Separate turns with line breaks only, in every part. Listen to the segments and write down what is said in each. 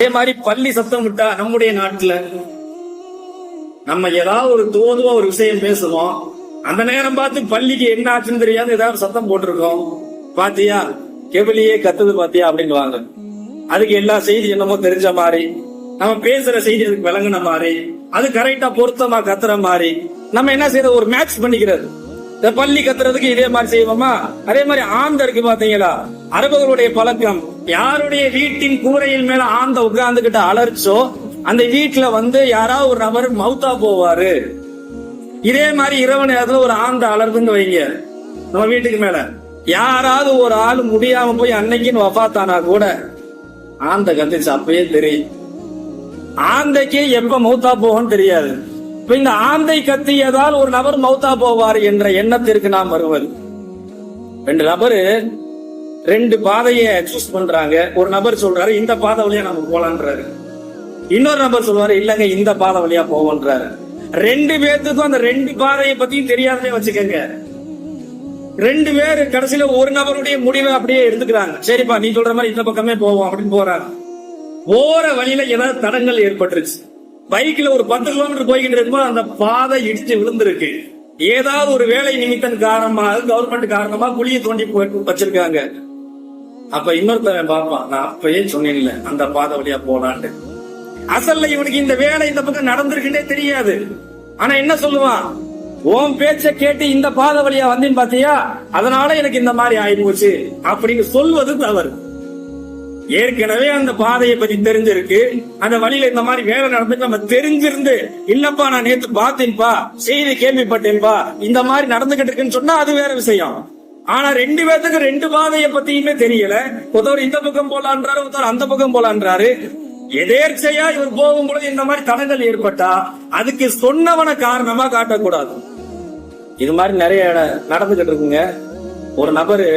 அதே மாதிரி பள்ளி சத்தம் விட்டா நம்முடைய நாட்டுல நம்ம ஏதாவது ஒரு தோதுவா ஒரு விஷயம் பேசுவோம் அந்த நேரம் பார்த்து பள்ளிக்கு என்ன ஆச்சுன்னு தெரியாது. ஏதாவது சத்தம் போட்டிருக்கோம். பாத்தியா? கெவிலியே கத்துது பாத்தியா? அப்படிங்குவாங்க அதுக்கு எல்லா செய்தி என்னமோ தெரிஞ்ச மாதிரி நம்ம பேசுற செய்தி அதுக்கு விளங்குன மாதிரி அது கரெக்டா பொருத்தமா கத்துற மாதிரி நம்ம என்ன செய்யறது? ஒரு மேட்ச் பண்ணிக்கிறது. இந்த பள்ளி கத்துறதுக்கு இதே மாதிரி செய்வோமா? அதே மாதிரி ஆந்த இருக்கு பாத்தீங்களா அரபர்களுடைய பழக்கம். யாருடைய வீட்டின் கூரையின் மேல ஆந்த உட்கார்ந்துகிட்ட அலர்ச்சோ அந்த வீட்டுல வந்து யாராவது ஒரு நபர் மவுத்தா போவாரு. இதே மாதிரி இரவு நேரத்துல ஒரு ஆந்த அலர்துன்னு வைங்க. நம்ம வீட்டுக்கு மேல. யாராவது ஒரு ஆள் முடியாம போய் அன்னைக்குன்னு வஃபாத்தானா கூட ஆந்த கத்துச்சு அப்பயே தெரியும். ஆந்தைக்கு எப்ப மௌத்தா போகும்னு தெரியாது. இந்த ஆந்தை கத்தியதால் ஒரு நபர் மௌத்தா போவார் என்ற எண்ணத்திற்கு நாம் வருவது. ரெண்டு நபரு ரெண்டு பாதையை சூஸ் பண்றாங்க. ஒரு நபர் சொல்றாரு இந்த பாதை வழியா நம்ம போலான்றாரு. இன்னொரு நபர் சொல்றாரு இல்லங்க இந்த பாதை வழியா போவோன்றாரு. ரெண்டு பேர்த்துக்கும் அந்த ரெண்டு பாதையை பத்தியும் தெரியாதே வச்சுக்கோங்க. ரெண்டு பேர் கடைசியில ஒரு நபருடைய முடிவை அப்படியே எடுத்துக்கிறாங்க. சரிப்பா நீ சொல்ற மாதிரி இந்த பக்கமே போவோம் அப்படின்னு போறாங்க. போற வழியில ஏதாவது தடங்கள் ஏற்பட்டுருச்சு. பைக்ல ஒரு பத்து கிலோமீட்டர் போய்கிட்டு அந்த பாதை இடிச்சு விழுந்திருக்கு. ஏதாவது ஒரு வேலை நிமித்தம் காரணமாக கவர்மெண்ட் காரணமா குழியை தோண்டி போயிட்டு வச்சிருக்காங்க. அப்ப இன்னொருத்தவன் பார்ப்பான் நான் அப்பயே சொன்னேன்ல அந்த பாதை வழியா போலான்ட்டு. அசல்ல இவனுக்கு இந்த வேலை இந்த பக்கம் நடந்திருக்குன்னே தெரியாது. ஆனா என்ன சொல்லுவான்? உன் பேச்ச கேட்டு இந்த பாதை வழியா வந்தேன்னு பாத்தியா அதனால எனக்கு இந்த மாதிரி ஆயிடுச்சு அப்படின்னு சொல்வது தவறு. ஏற்கனவே அந்த பாதையை பத்தி தெரிஞ்சிருக்கு. அந்த வழியில இந்த மாதிரி வேலை நடந்து நம்ம தெரிஞ்சிருந்து இல்லப்பா நான் நேத்து பார்த்தேன்பா செய்தி கேள்விப்பட்டேன்பா இந்த மாதிரி நடந்துகிட்டு இருக்குன்னு சொன்னா அது வேற விஷயம். ஆனா ரெண்டு பேர்த்துக்கு ரெண்டு பாதையை பத்தியுமே தெரியல. ஒருத்தவர் இந்த பக்கம் போலான்றாரு ஒருத்தவர் அந்த பக்கம் போலான்றாரு. எதேர்ச்சையா இவர் போகும்பொழுது இந்த மாதிரி தடங்கள் ஏற்பட்டா அதுக்கு சொன்னவன காரணமா காட்டக்கூடாது. இது மாதிரி நிறைய நடந்துகிட்டு இருக்குங்க. ஒரு நபரு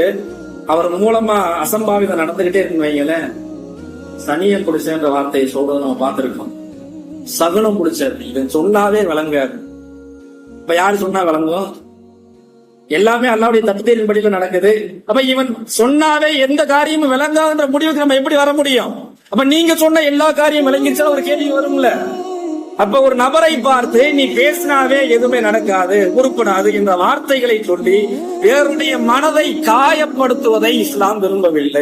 அவர் மூலமா அசம்பாவிதம் நடந்துகிட்டே இருக்குன்னு வைங்களேன் சனியம் பிடிச்சன்ற வார்த்தையை சொல்றது நம்ம பார்த்திருக்கோம். சகுனம் பிடிச்சது இவன் சொன்னாவே விளங்காது. இப்ப யாரு சொன்னா விளங்கும்? எல்லாமே அல்லாவுடைய தத்துவத்தின் படியில நடக்குது. அப்ப இவன் சொன்னாவே எந்த காரியமும் விளங்காதுன்ற முடிவுக்கு நம்ம எப்படி வர முடியும்? அப்ப நீங்க சொன்ன எல்லா காரியம் விளங்கிச்சா ஒரு கேள்வி வரும்ல. அப்ப ஒரு நபரை பார்த்து நீ பேசினாவே எதுவுமே நடக்காது உருப்படாது என்ற வார்த்தைகளை சொல்லி வேறுடைய மனதை காயப்படுத்துவதை இஸ்லாம் விரும்பவில்லை.